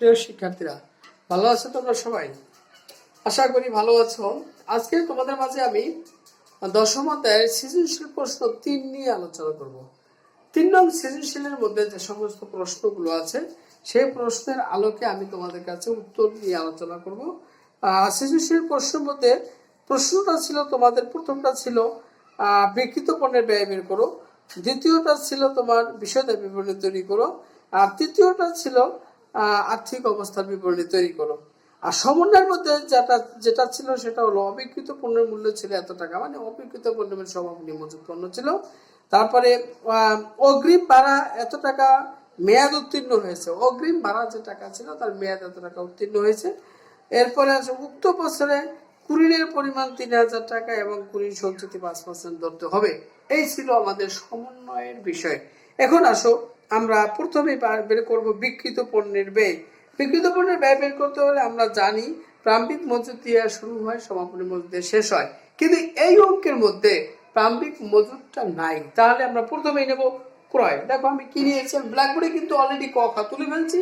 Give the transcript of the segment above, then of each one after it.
প্রিয় শিক্ষার্থীরা, ভালো আছো তোমরা সবাই? আশা করি ভালো আছো। আজকে তোমাদের মাঝে আমি দশম অধ্যায়ের সৃজনশীল প্রশ্ন তিন নিয়ে আলোচনা করব। তিন নং সৃজনশীলের মধ্যে যে সমস্ত প্রশ্নগুলো আছে, সেই প্রশ্নের আলোকে আমি তোমাদের কাছে উত্তর নিয়ে আলোচনা করব। সৃজনশীল প্রশ্নের মধ্যে প্রশ্নটা ছিল, তোমাদের প্রথমটা ছিল বিকৃত পণ্যের ব্যয় বের করো। দ্বিতীয়টা ছিল, তোমার বিষয়টা বিবরণী তৈরি করো। আর তৃতীয়টা ছিল আর্থিক অবস্থার বিবরণী তৈরি করো। আর সমন্বয়ের মধ্যে যেটা যেটা ছিল সেটা হলো অবিকৃত পণ্যের মূল্য ছিল এত টাকা। মানে অবিকৃত পণ্যের সমাপনী মজুত পণ্য ছিল। তারপরে অগ্রিম ভাড়া এত টাকা মেয়াদ উত্তীর্ণ হয়েছে। অগ্রিম ভাড়া যে টাকা ছিল তার মেয়াদ এত টাকা উত্তীর্ণ হয়েছে। এরপরে আছে উক্ত বছরে কুড়িনের পরিমাণ তিন হাজার টাকা এবং কুড়ির সঞ্চিতি পাঁচ পার্সেন্ট ধরতে হবে। এই ছিল আমাদের সমন্বয়ের বিষয়। এখন আসো আমরা প্রথমে বার- করব বিকৃত পণ্যের ব্যয়। বিকৃত পণ্যের ব্যয় বের করতে হলে আমরা জানি প্রারম্ভিক মজুত দিয়ে শুরু হয়, সমাপনী মজুত দিয়ে শেষ হয়। কিন্তু এই অঙ্কের মধ্যে প্রারম্ভিক মজুতটা নাই। তাহলে আমরা প্রথমেই নেব ক্রয়। দেখো আমি কি নিয়েছি? ব্ল্যাকবোর্ডে কিন্তু অলরেডি ক খা তুলে ফেলছি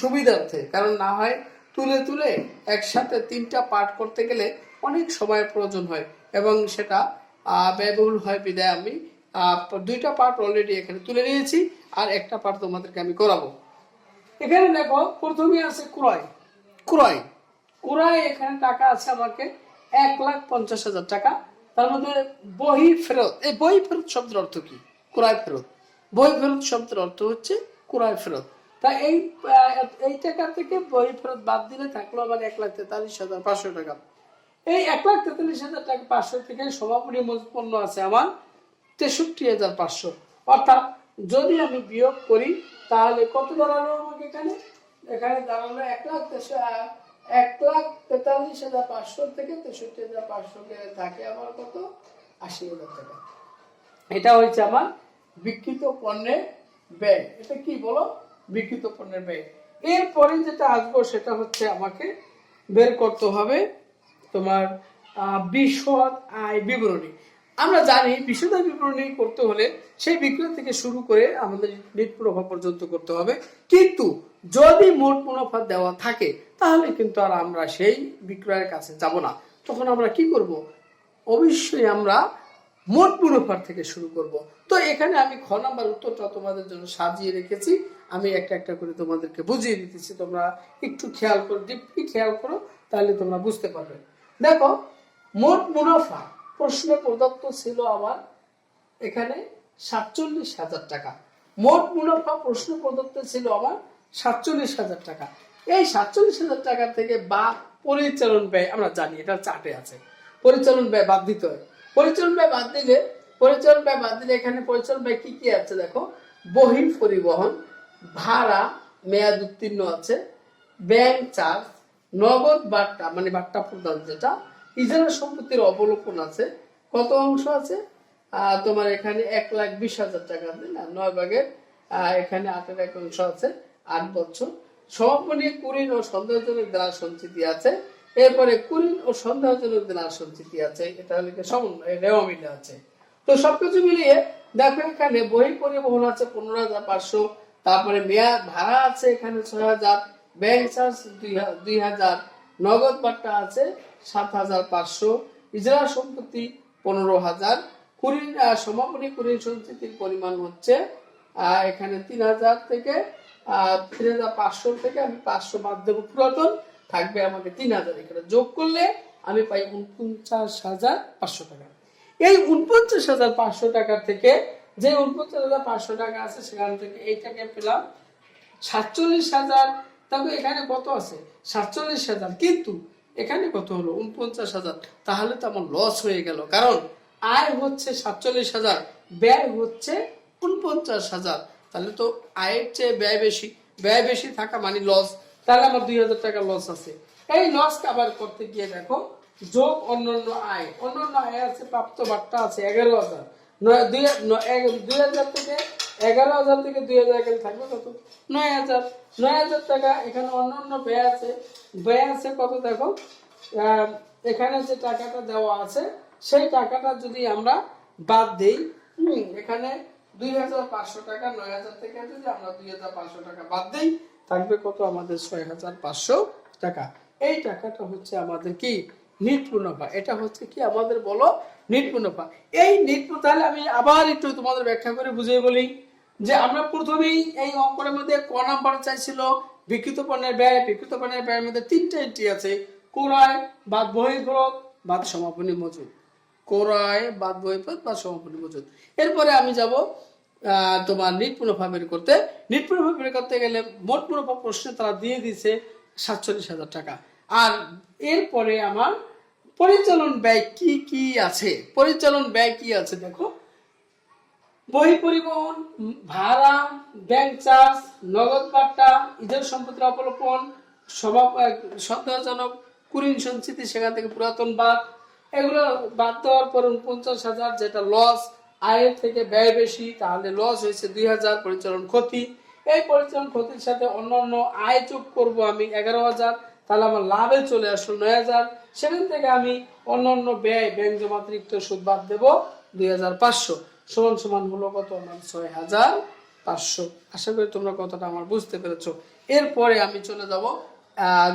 সুবিধার্থে। কারণ না হয় তুলে তুলে একসাথে তিনটা পার্ট করতে গেলে অনেক সময়ের প্রয়োজন হয় এবং সেটা ব্যয়বহুল হয় বিদায় আমি দুইটা পার্ট অলরেডি এখানে তুলে নিয়েছি। আর একটা পার্ট তোমাদেরকে আমি করাবো। এখানে দেখো প্রথমেই আছে ক্রয়। ক্রয়। ক্রয় এখানে টাকা আছে আমাকে এক লাখ পঞ্চাশ হাজার টাকা। তার মধ্যে বহি ফেরত। এই বই ফেরত শব্দের অর্থ কি? ক্রয় ফেরত। বই ফেরত শব্দের অর্থ হচ্ছে ক্রয় ফেরত। তা এই এই টাকা থেকে বই ফেরত বাদ দিলে থাকল আমার এক লাখ তেতাল্লিশ হাজার পাঁচশো টাকা। এই এক লাখ তেতাল্লিশ হাজার টাকা পাঁচশো থেকে সমাপনী মজুত পণ্য আছে আমার তেষট্টি হাজার পাঁচশো। অর্থাৎ যদি আমি বিয়োগ করি, তাহলে কত দাঁড়াল আমাকে এখানে? এখানে দাঁড়াল এক লাখ এক লাখ তেতাল্লিশ হাজার পাঁচশো থেকে তেষট্টি হাজার পাঁচশো থাকে আমার কত? আশি হাজার টাকা। এটা হচ্ছে আমার বিকৃত পণ্যের ব্যয়। এটা কি বলো? বিকৃত পণ্যের ব্যয়। এরপরে যেটা আসব, সেটা হচ্ছে আমাকে বের করতে হবে তোমার বিশদ আয় বিবরণী। আমরা জানি আয় বিবরণী করতে হলে সেই বিক্রয় থেকে শুরু করে আমাদের নেট মুনাফা পর্যন্ত করতে হবে। কিন্তু যদি মোট মুনাফা দেওয়া থাকে, তাহলে কিন্তু আর আমরা সেই বিক্রয়ের কাছে যাব না। তখন আমরা কি করব? অবশ্যই আমরা মোট মুনাফার থেকে শুরু করব। তো এখানে আমি খ নাম্বার উত্তরটা তোমাদের জন্য সাজিয়ে রেখেছি। আমি একটা একটা করে তোমাদেরকে বুঝিয়ে দিতেছি। তোমরা একটু খেয়াল করো ডিপলি খেয়াল করো, তাহলে তোমরা বুঝতে পারবে। দেখো, মোট মুনাফা প্রশ্নে প্রদত্ত ছিল আমার, এখানে সাতচল্লিশ হাজার টাকা। মোট মুনাফা প্রশ্ন প্রদত্ত ছিল আমার সাতচল্লিশ হাজার টাকা। এই সাতচল্লিশ হাজার টাকা থেকে বা পরিচালন ব্যয়, আমরা জানি এটা চার্টে আছে। পরিচালন ব্যয় বাদ দিতে হয়। পরিচালন ব্যয় বাদ দিলে, পরিচালন ব্যয় বাদ দিলে এখানে পরিচালন ব্যয় কি কি আছে দেখো? বহির পরিবহন, ভাড়া মেয়াদ উত্তীর্ণ আছে, ব্যাংক চার্জ, নগদ বার্তা মানে বার্তা প্রদান যেটা ইজারা সম্পত্তির অবলোকন আছে। কত অংশ আছে? তোমার এখানে এক লাখ বিশ হাজার টাকা আছে, না? নয় ভাগের এখানে আটের এক অংশ আছে, আট বছর। সব সমাপনী কুড়িন ও সন্দেহজনক দেনার সঞ্চিতি আছে। এরপরে কুড়িন ও সন্দেহজনক দেনার সঞ্চিতি আছে, এটা হলে সমন্বয় রেওয়া মিলে আছে। তো সবকিছু মিলিয়ে দেখো এখানে বই পরিবহন আছে পনেরো হাজার পাঁচশো, তারপরে মেয়াদ ভাড়া আছে এখানে ছয় হাজার ব্যাংক চার্জ দুই হাজার নগদ বাট্টা আছে সাত হাজার পাঁচশো ইজরা সম্পত্তি পনেরো হাজার কুড়ি সমাপনী কুড়ি সঞ্চিতির পরিমাণ হচ্ছে এখানে তিন হাজার থেকে তিন হাজার পাঁচশো থেকে আমি পাঁচশো বাদ দেবো পুরাতন, থাকবে আমাকে তিন হাজার এখানে। যোগ করলে আমি পাই উনপঞ্চাশ হাজার পাঁচশো টাকা। এই উনপঞ্চাশ হাজার পাঁচশো টাকা থেকে, যে উনপঞ্চাশ হাজার পাঁচশো টাকা আছে, সেখান থেকে এইটাকে পেলাম সাতচল্লিশ হাজার তবে এখানে কত আছে? সাতচল্লিশ হাজার। কিন্তু এখানে কত হলো? উনপঞ্চাশ হাজার। তাহলে তো আমার লস হয়ে গেল। কারণ আয় হচ্ছে সাতচল্লিশ হাজার, ব্যয় হচ্ছে উনপঞ্চাশ হাজার। তাহলে তো আয়ের চেয়ে ব্যয় বেশি। ব্যয় বেশি থাকা মানে লস তাহলে আমার দুই হাজার টাকা লস আছে। এই লস কাভার করতে গিয়ে দেখো, যোগ অন্যান্য আয়। অন্যান্য আয় আছে, প্রাপ্ত বার্তা আছে এগারো হাজার। দুই হাজার থেকে এগারো হাজার থেকে দুই হাজার এখানে থাকবে নয় হাজার। নয় হাজার টাকা এখানে আছে। কত দেখো? এখানে যে টাকাটা দেওয়া আছে, সেই টাকাটা যদি আমরা বাদ দেই এখানে দুই হাজার পাঁচশো টাকা, নয় হাজার থেকে যদি আমরা দুই হাজার পাঁচশো টাকা বাদ দিই, থাকবে কত? আমাদের ছয় হাজার পাঁচশো টাকা। এই টাকাটা হচ্ছে আমাদের কি? নিট মুনাফা এটা হচ্ছে কি আমাদের বলো? নিট মুনাফা এই মু- তাহলে আমি আবার একটু তোমাদের ব্যাখ্যা করে বুঝিয়ে বলি যে আমরা প্রথমেই এই অঙ্কের মধ্যে ক নাম্বার চাইছিল, বিকৃত পণ্যের ব্যয়, বিকৃত পণ্যের ব্যয়ের মধ্যে তিনটা এন্ট্রি আছে। ক্রয়, বাদ বহির্ভূত বাদ সমাপনী মজুদ ক্রয়, বাদ বহির্ভূত বা সমাপনী মজুদ এরপরে আমি যাব তোমার নিট মুনাফা বের করতে। নিট মুনাফা বের করতে গেলে মোট মুনাফা প্রশ্নে তারা দিয়ে দিছে সাতচল্লিশ হাজার টাকা। আর এরপরে আমার পরিচালন ব্যয় কি কি আছে? পরিচালন ব্যয় কি আছে দেখো? বই পরিবহন, ভাড়া ব্যাংক চার্জ নগদ বার্তা ইজার সম্পত্তির স্বভাব সন্দেহজনক, কুরিন সঞ্চিতি সেখান থেকে পুরাতন বাদ, এগুলো বাদ দেওয়ার পর পঞ্চাশ হাজার যেটা লস আয়ের থেকে ব্যয় বেশি, তাহলে লস হয়েছে দুই হাজার, পরিচালন ক্ষতি। এই পরিচালন ক্ষতির সাথে অন্যান্য আয় যোগ করব আমি এগারো হাজার তাহলে আমার লাভে চলে আসলো নয় হাজার। সেখান থেকে আমি অন্যান্য ব্যয়, ব্যাংক জমাতিরিক্ত সুদ বাদ দেবো দুই হাজার পাঁচশো। সমান সমান হলো কত? আমার ছয় হাজার পাঁচশো। আশা করি তোমরা কতটা আমার বুঝতে পেরেছ। এরপরে আমি চলে যাব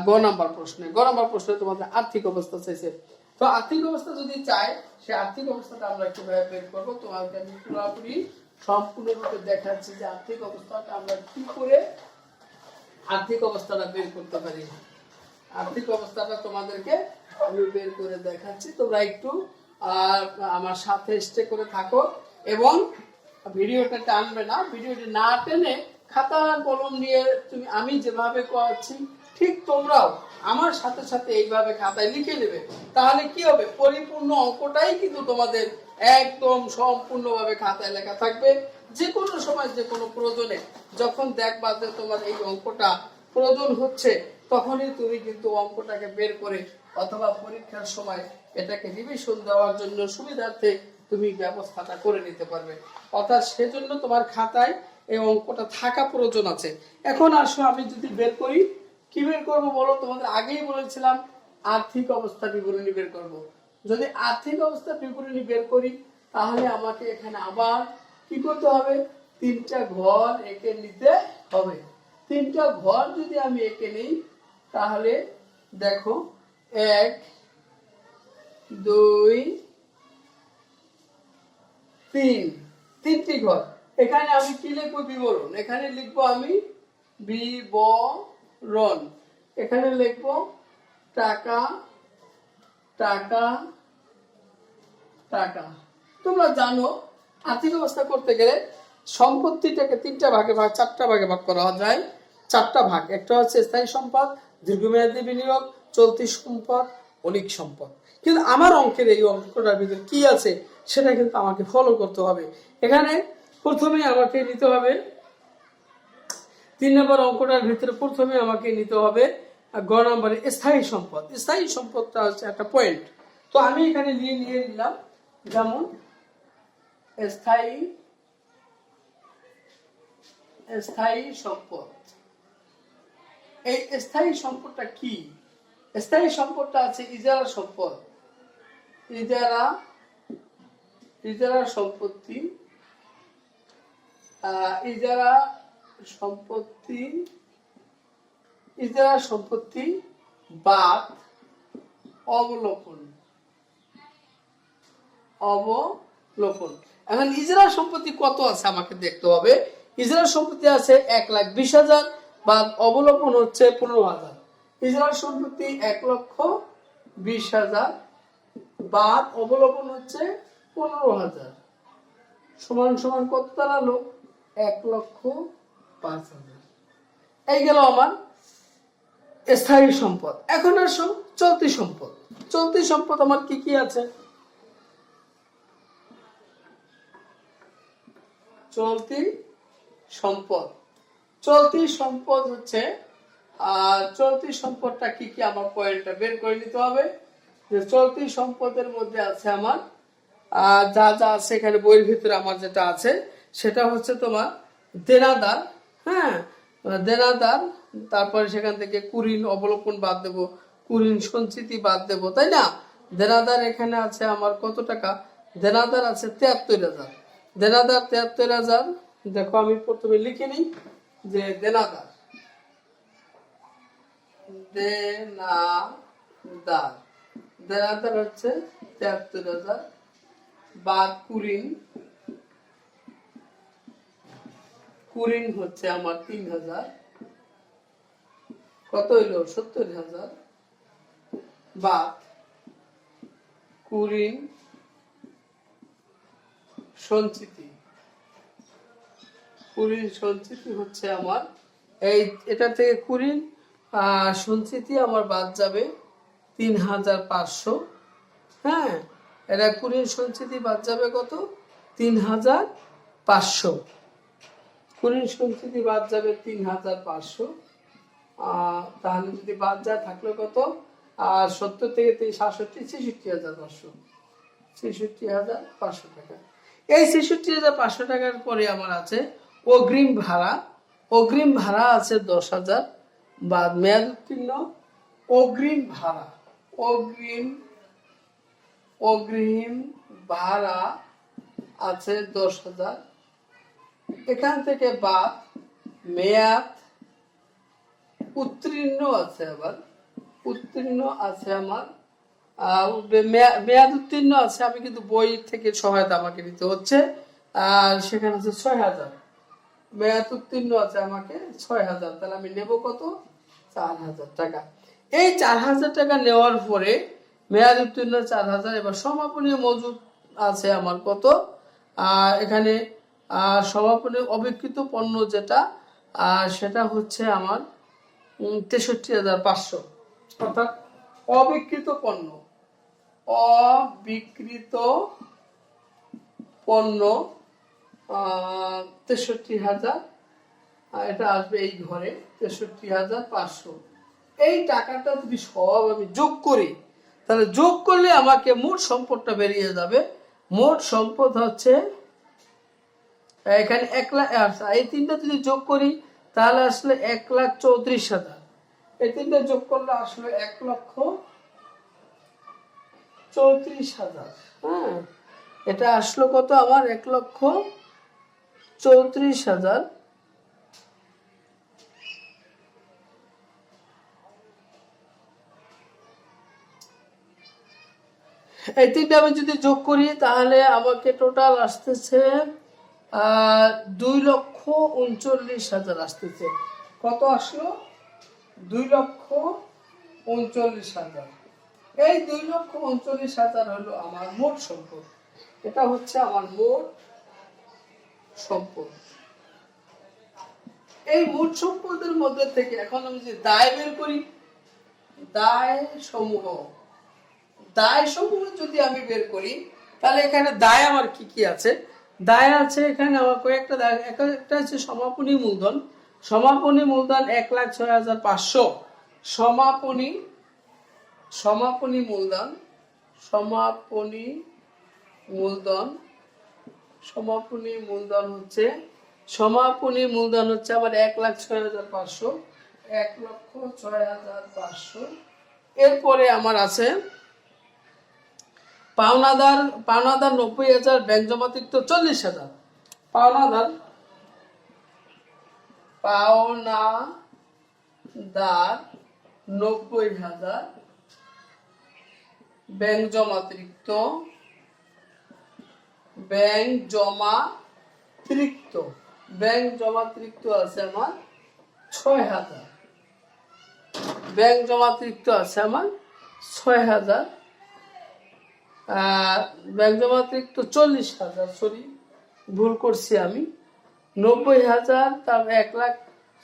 গ নাম্বার প্রশ্নে। গ নাম্বার প্রশ্নে তোমাদের আর্থিক অবস্থা চাইছে। তো আর্থিক অবস্থা যদি চাই সে আর্থিক অবস্থাটা আমরা কীভাবে বের করব। তোমাকে আমি পুরোপুরি সম্পূর্ণরূপে দেখাচ্ছি যে আর্থিক অবস্থাটা আমরা কি করে আর্থিক অবস্থাটা বের করতে পারি। আর্থিক অবস্থাটা তোমাদেরকে আমি বের করে দেখাচ্ছি। তোমরা একটু আমার সাথে স্টে করে থাকো এবং ভিডিওটা টানবে না। ভিডিওটা না টেনে খাতা কলম নিয়ে তুমি, আমি যেভাবে করছি, ঠিক তোমরাও আমার সাথে সাথে এইভাবে খাতায় লিখে নেবে। তাহলে কি হবে? পরিপূর্ণ অঙ্কটাই কিন্তু তোমাদের একদম সম্পূর্ণভাবে খাতায় লেখা থাকবে। যে কোনো সময় যে কোনো প্রয়োজনে যখন দেখবা যে তোমার এই অঙ্কটা প্রয়োজন হচ্ছে তখনই তুমি কিন্তু অঙ্কটাকে বের করে অথবা পরীক্ষার সময় এটাকে রিভিশন দেওয়ার জন্য সুবিধার্থে তুমি ব্যবস্থাটা করে নিতে পারবে। অর্থাৎ সেজন্য তোমার খাতায় এই অঙ্কটা থাকা প্রয়োজন আছে। এখন আসো, আমি যদি বের করি, কি বের করব বলো? তোমাদের আগেই বলেছিলাম, আর্থিক অবস্থা বিবরণী বের করব। যদি আর্থিক অবস্থা বিবরণী বের করি, তাহলে আমাকে এখানে আবার কি করতে হবে? তিনটা ঘর এঁকে নিতে হবে। তিনটা ঘর যদি আমি এঁকে নিই তাহলে দেখো, এক, দুই, তিন। তিনটি ঘর। এখানে আমি কি লিখব বিবরণ? এখানে লিখব আমি বিবরণ। এখানে লিখব টাকা টাকা টাকা। তোমরা জানো, আর্থিক অবস্থা করতে গেলে সম্পত্তিটাকে তিনটা ভাগে ভাগ, চারটা ভাগে ভাগ করা যায়। চারটা ভাগ। একটা হচ্ছে স্থায়ী সম্পদ দীর্ঘমেয়াদী বিনিয়োগ, চলতি সম্পদ অলিক সম্পদ। কিন্তু আমার অঙ্কের এই অঙ্কটার ভিতরে কি আছে, সেটা কিন্তু আমাকে ফলো করতে হবে। এখানে প্রথমে আমাকে নিতে হবে, তিন নম্বর অঙ্কটার ভিতরে প্রথমে আমাকে নিতে হবে গ নম্বরে স্থায়ী সম্পদ। স্থায়ী সম্পদটা হচ্ছে একটা পয়েন্ট তো আমি এখানে নিয়ে নিয়ে নিলাম, যেমন স্থায়ী স্থায়ী সম্পদ। এই স্থায়ী সম্পদটা কি? স্থায়ী সম্পদটা আছে ইজারা সম্পদ। ইজারা ইজারা সম্পত্তি ইজারা সম্পত্তি ইজারা সম্পত্তি বাদ অবলোকন। অবলোকন। এখন ইজরা সম্পত্তি কত আছে আমাকে দেখতে হবে? ইজারা সম্পত্তি আছে এক লাখ বিশ হাজার বা অবলম্বন হচ্ছে পনেরো হাজার। ইজরা সম্পত্তি এক লক্ষ বিশ হাজার, বাদ অবলম্বন হচ্ছে পনেরো হাজার। সমান সমান কত দাঁড়াল এক লক্ষ পাঁচ হাজার। এই গেল আমার স্থায়ী সম্পদ। এখন আসো চলতি সম্পদ। চলতি সম্পদ আমার কি কি আছে? চলতি সম্পদ। চলতি সম্পদ হচ্ছে চলতি সম্পদটা কি কি আমার পয়েন্টটা বের করে নিতে হবে। যে চলতি সম্পদের মধ্যে আছে আমার যা যা আছে এখানে বইয়ের ভিতরে আমার যেটা আছে, সেটা হচ্ছে তোমার দেনাদার হ্যাঁ? দেনাদার, তারপরে সেখান থেকে কুরিন অবলোকন বাদ দেবো, কুরিন সঞ্চিতি বাদ দেবো, তাই না? দেনাদার এখানে আছে আমার কত টাকা? দেনাদার আছে তেহাত্তর হাজার। দেনাদার তেহাত্তর হাজার, দেখো আমি প্রথমে লিখে নিই। যে দেনাদার। দেনাদার। দেনাদার হচ্ছে তেহাত্তর হাজার বাদ কুড়িন। কুড়িন হচ্ছে আমার তিন হাজার। কত হইল? সত্তর হাজার। বাদ কুরিন সঞ্চিতি। কুড়িন সঞ্চিতি হচ্ছে আমার। এই এটা থেকে আহ, সঞ্চিতি আমার বাদ যাবে তিন হাজার পাঁচশো। হ্যাঁ এটা কুড়িন সঞ্চিতি বাদ যাবে কত? তিন হাজার পাঁচশো। কুড়িন সঞ্চিতি বাদ যাবে তিন হাজার পাঁচশো। তাহলে যদি বাদ যায় থাকল কত? আর সত্তর থেকে তিন সাতষট্টি ছেষট্টি হাজার পাঁচশো। ছেষট্টি হাজার পাঁচশো টাকা। এই ছেষট্টি হাজার পাঁচশো টাকার পরে আমার আছে অগ্রিম ভাড়া অগ্রিম ভাড়া আছে দশ হাজার বা মেয়াদ উত্তীর্ণ, অগ্রিম ভাড়া, অগ্রিম অগ্রিম ভাড়া আছে দশ হাজার। এখান থেকে বাদ মেয়াদ উত্তীর্ণ আছে আবার, উত্তীর্ণ আছে আমার। মেয়াদ উত্তীর্ণ আছে, আমি কিন্তু বই থেকে সহায়তা আমাকে নিতে হচ্ছে। আর সেখানে আছে ছয় হাজার। মেয়াদ উত্তীর্ণ আছে আমাকে ছয় হাজার তাহলে আমি নেব কত? চার হাজার টাকা। এই চার হাজার টাকা নেওয়ার পরে মেয়াদ উত্তীর্ণ চার হাজার এবার সমাপনী মজুদ আছে আমার কত? এখানে সমাপনী অবিকৃত পণ্য যেটা সেটা হচ্ছে আমার তেষট্টি হাজার পাঁচশো। অর্থাৎ অবিকৃত পণ্য। অবিকৃত পণ্য তেষট্টি হাজার এটা আসবে এই ঘরে, তেষট্টি হাজার পাঁচশো। এই টাকাটা যদি সব আমি যোগ করি, তাহলে যোগ করলে আমাকে মোট সম্পদটা বেরিয়ে যাবে। মোট সম্পদ হচ্ছে, এখানে এক লাখ এই তিনটা যদি যোগ করি, তাহলে আসলে এক লাখ চৌত্রিশ হাজার। এই তিনটা যোগ করলে আসলে এক লক্ষ চৌত্রিশ হাজার। হ্যাঁ এটা আসলো কত আমার? এক লক্ষ চৌত্রিশ হাজার। এই তিনটা আমি যদি যোগ করি, তাহলে আমাকে টোটাল আসতেছে দুই লক্ষ উনচল্লিশ হাজার আসতেছে। কত আসলো? দুই লক্ষ উনচল্লিশ হাজার। এই দুই লক্ষ উনচল্লিশ হাজার হলো আমার মোট সম্পদ। এটা হচ্ছে আমার মোট সম্পদ এই মোট সম্পদের মধ্যে থেকে এখন আমি যে দায় বের করি দায় সমূহ দায় সমূহ যদি আমি বের করি, তাহলে এখানে দায় আমার কি কি আছে? দায় আছে এখানে আমার কয়েকটা দায়। একটা হচ্ছে সমাপনী মূলধন। সমাপনী মূলধন এক লাখ ছয় হাজার পাঁচশো। সমাপনী সমাপনী মূলধন সমাপনী মূলধন সমাপনী মূলধন হচ্ছে, সমাপনী মূলধন হচ্ছে আবার এক লাখ ছয় হাজার পাঁচশো, এক লক্ষ ছয় হাজার পাঁচশো। এরপরে আমার আছে, পাওনাদার পাওনাদার নব্বই হাজার, ব্যাংক জমাতিরিক্ত চল্লিশ হাজার। পাওনাদার পাওনাদার নব্বই হাজার, ব্যাংক জমাতিরিক্ত ব্যাংক জমাতিরিক্ত ব্যাংক জমাতিরিক্ত আছে আমার ছয় হাজার। ব্যাংক জমাতিরিক্ত আছে আমার ছয় হাজার। ব্যাংক জমাতিরিক্ত চল্লিশ হাজার সরি ভুল করছি আমি। নব্বই হাজার তারপর এক লাখ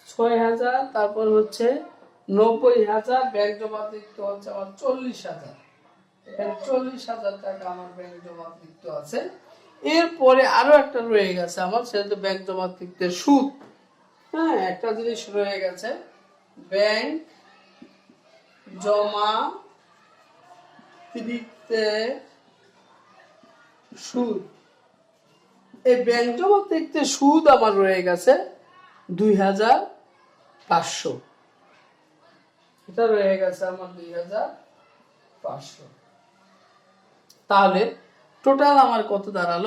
ছয় হাজার, তারপর হচ্ছে নব্বই হাজার, ব্যাংক জমাতিরিক্ত হচ্ছে আমার চল্লিশ হাজার। চল্লিশ হাজার টাকা আমার ব্যাংক জমাতিরিক্ত আছে। এরপরে আরও একটা রয়ে গেছে আমার সেটা হচ্ছে ব্যাংক জমাতিরিক্তের সুদ। হ্যাঁ একটা জিনিস রয়ে গেছে। ব্যাংক জমা সুদ। এই ব্যাংক জমা সুদ আমার রয়ে গেছে দুই হাজার পাঁচশো। এটা রয়ে গেছে আমার দুই হাজার পাঁচশো। তাহলে টোটাল আমার কত দাঁড়াল?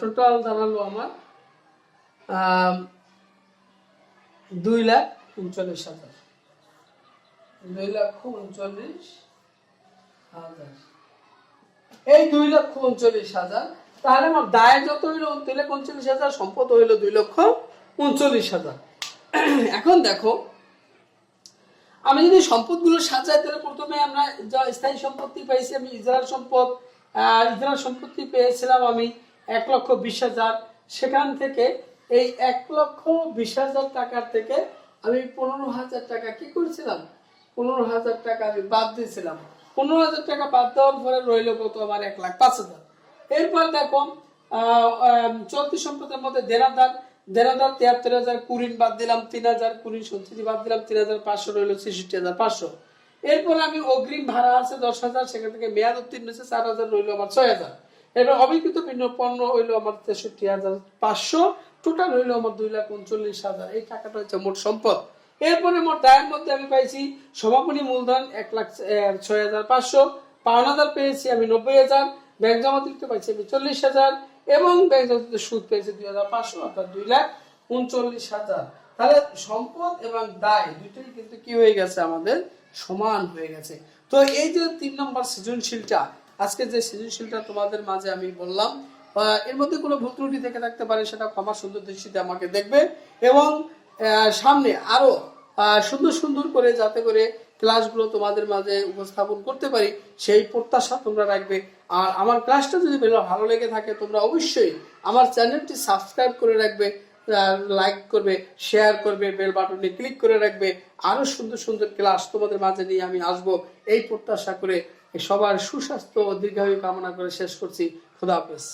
টোটাল দাঁড়াল আমার দুই লাখ উনচল্লিশ হাজার। দুই লক্ষ উনচল্লিশ হাজার। এই দুই লক্ষ উনচল্লিশ হাজার, তাহলে আমার দায় যত হইল দুই লক্ষ উনচল্লিশ হাজার, সম্পদ হইল দুই লক্ষ উনচল্লিশ হাজার। এখন দেখো, আমি যদি সম্পদগুলো সাজাই, তাহলে প্রথমে আমরা যা স্থায়ী সম্পত্তি পাইছি, আমি ইসরায়েল সম্পদ ইসরায়েল সম্পত্তি পেয়েছিলাম আমি এক লক্ষ বিশ হাজার, সেখান থেকে এই এক লক্ষ বিশ হাজার টাকার থেকে আমি পনেরো হাজার টাকা কি করেছিলাম? পনেরো হাজার টাকা আমি বাদ দিয়েছিলাম। পনেরো হাজার টাকা বাদ দেওয়ার পরে রইল কত? আমার এক লাখ পাঁচ হাজার। এরপর দেখো চলতি সম্পদের মধ্যে দেনাদার দেনাদার তিয়াত্তর হাজার কুড়িন বাদ দিলাম তিন হাজার কুড়ি সত্তর বাদ দিলাম তিন হাজার পাঁচশো, রইল ছেষট্টি হাজার পাঁচশো। এরপর আমি অগ্রিম ভাড়া আছে দশ হাজার, সেখান থেকে মেয়াদ উত্তীর্ণ হয়েছে চার হাজার, রইল আমার ছয় হাজার। এবার অবিকৃত ভিন্ন পণ্য হইল আমার তেষট্টি হাজার পাঁচশো টোটাল হইল আমার দুই লাখ উনচল্লিশ হাজার। এই টাকাটা হচ্ছে মোট সম্পদ। এরপরে মোট দায়ের মধ্যে আমি পাইছি সমাপনী মূলধন এক লাখ ছয় হাজার পাঁচশো পাওনাদার পেয়েছি আমি নব্বই হাজার, ব্যাংক জমা জমাতিরিক্ত পাইছি আমি চল্লিশ হাজার, এবং ব্যাংক জমাতিরিক্ত সুদ পেয়েছি দুই হাজার পাঁচশো, অর্থাৎ দুই লাখ উনচল্লিশ হাজার। তাহলে সম্পদ এবং দায় দুটোই কিন্তু কি হয়ে গেছে আমাদের? সমান হয়ে গেছে। তো এই যে তিন নম্বর সৃজনশীলটা, আজকে যে সৃজনশীলটা তোমাদের মাঝে আমি বললাম এর মধ্যে কোনো ভুল ত্রুটি থেকে থাকতে পারে সেটা ক্ষমা সুন্দর দৃষ্টিতে আমাকে দেখবে এবং সামনে আরও সুন্দর সুন্দর করে যাতে করে ক্লাসগুলো তোমাদের মাঝে উপস্থাপন করতে পারি, সেই প্রত্যাশা তোমরা রাখবে। আর আমার ক্লাসটা যদি ভালো লেগে থাকে তোমরা অবশ্যই আমার চ্যানেলটি সাবস্ক্রাইব করে রাখবে। লাইক করবে শেয়ার করবে বেল বাটনে ক্লিক করে রাখবে। আরও সুন্দর সুন্দর ক্লাস তোমাদের মাঝে নিয়ে আমি আসব। এই প্রত্যাশা করে সবার সুস্বাস্থ্য ও দীর্ঘায়ু কামনা করে শেষ করছি। খুদা হাফেজ।